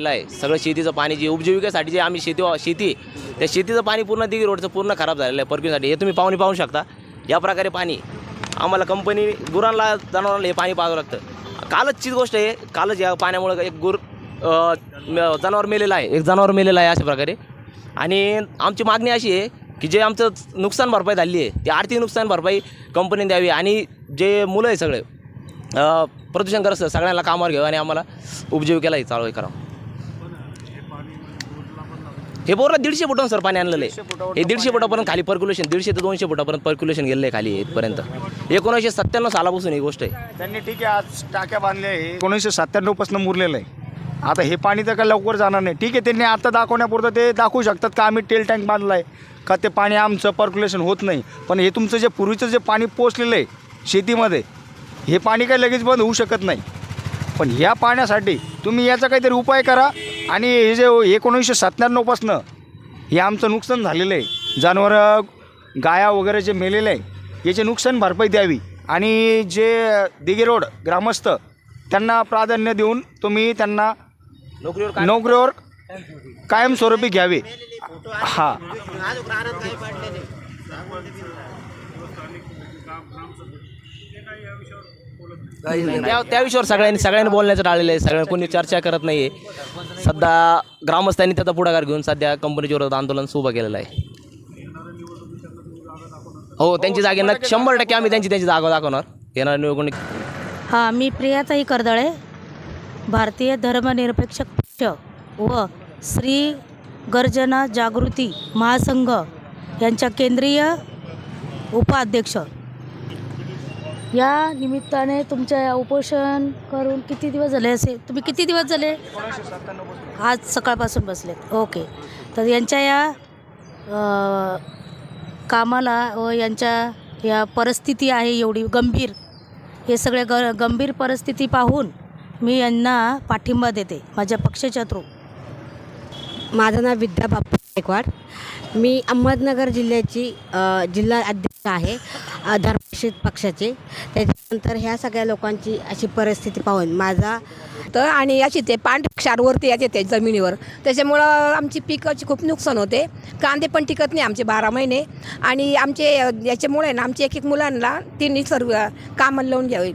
झालेलं आहे. सगळं शेतीचं पाणी जे उपजीविकेसाठी जे आम्ही शेती शेती त्या शेतीचं पाणी पूर्ण दिगी रोडचं पूर्ण खराब झालेलं आहे परक्यूसाठी हे तुम्ही पाहुणे पाहू शकता. या प्रकारे पाणी आम्हाला कंपनी गुरांना जनावरांना हे पाणी पाहावं लागतं. कालचचीच गोष्ट आहे. कालच या पाण्यामुळं एक गुर जनावर मेलेलं आहे. एक जनावर मेलेलं आहे अशा प्रकारे. आणि आमची मागणी अशी आहे की जे आमचं नुकसान भरपाई झाली आहे ती आर्थिक नुकसान भरपाई कंपनीने द्यावी आणि जे मुलं आहे सगळे अ, प्रदूषणग्रस्त सगळ्यांना कामावर घेऊ आणि आम्हाला उपजीविकेलाही चालू करावं. हे बोरला दीडशे फुटांवर सर पाणी आणलेलं आहे. हे दीडशे फुटापर्यंत खाली पर्क्युलेशन दीडशे ते दोनशे फुटापर्यंत पर्क्युलेशन गेलेलं आहे खाली इथपर्यंत. एकोणीसशे सत्त्याण्णव सालापासून ही गोष्ट आहे. त्यांनी ठीक आहे आज टाक्या बांधल्या आहे. एकोणीसशे सत्त्याण्णवपासून मुरलेलं आहे. आता हे पाणी तर काय लवकर जाणार नाही. ठीक आहे त्यांनी आता दाखवण्यापुरतं ते दाखवू शकतात का आम्ही टेल टँक बांधला आहे का ते पाणी आमचं पर्क्युलेशन होत नाही. पण हे तुमचं जे पूर्वीचं जे पाणी पोचलेलं आहे शेतीमध्ये हे पाणी काही लगेच बंद होऊ शकत नाही. पण ह्या पाण्यासाठी तुम्ही याचा काहीतरी उपाय करा. आणि हे जे एकोणीसशे सत्त्याण्णवपासनं हे आमचं नुकसान झालेलं आहे. जनावरं गाया वगैरे जे मेलेले आहे याचे नुकसान भरपाई द्यावी. आणि जे दिघे रोड ग्रामस्थ त्यांना प्राधान्य देऊन तुम्ही त्यांना नोकरीवर नोकरीवर कायमस्वरूपी घ्यावे. हां. त्या त्या विषयावर सगळ्यांनी सगळ्यांनी बोलण्याचं टाळलेलं आहे. सगळ्यांनी कोणी चर्चा करत नाही आहे सध्या ग्रामस्थांनी त्याचा पुढाकार घेऊन सध्या कंपनीच्या विरोधात आंदोलन उभं केलेलं आहे. हो त्यांची जागे ना शंभर टक्के आम्ही त्यांची त्यांची जागा दाखवणार. येणार निवडणूक हां मी प्रियाताई कर्दळे भारतीय धर्मनिरपेक्ष पक्ष व श्री गर्जना जागृती महासंघ यांच्या केंद्रीय उपाध्यक्ष. या निमित्ताने तुमच्या या उपोषण करून किती दिवस झाले असे? तुम्ही किती दिवस झाले? आज सकाळपासून बसलेत. ओके. तर यांच्या या अ, कामाला व यांच्या या परिस्थिती आहे एवढी गंभीर. हे सगळे ग गंभीर परिस्थिती पाहून मी यांना पाठिंबा देते माझ्या पक्षाच्या थ्रू. माझं नाव विद्या बापू गायकवाड. मी अहमदनगर जिल्ह्याची अ, जिल्हा अध्यक्ष आहे. अ, धर्मशित पक्षाचे. त्याच्यानंतर ह्या सगळ्या लोकांची अशी परिस्थिती पाहून माझा तर आणि याची ते पांढऱ्या क्षारवरती येते ते जमिनीवर. त्याच्यामुळं आमची पिकाची खूप नुकसान होते. कांदे पण टिकत नाही आमचे बारा महिने. आणि आमचे याच्यामुळे ना आमच्या एक एक मुलांना तिन्ही सर्व कामाला लावून घ्यावे.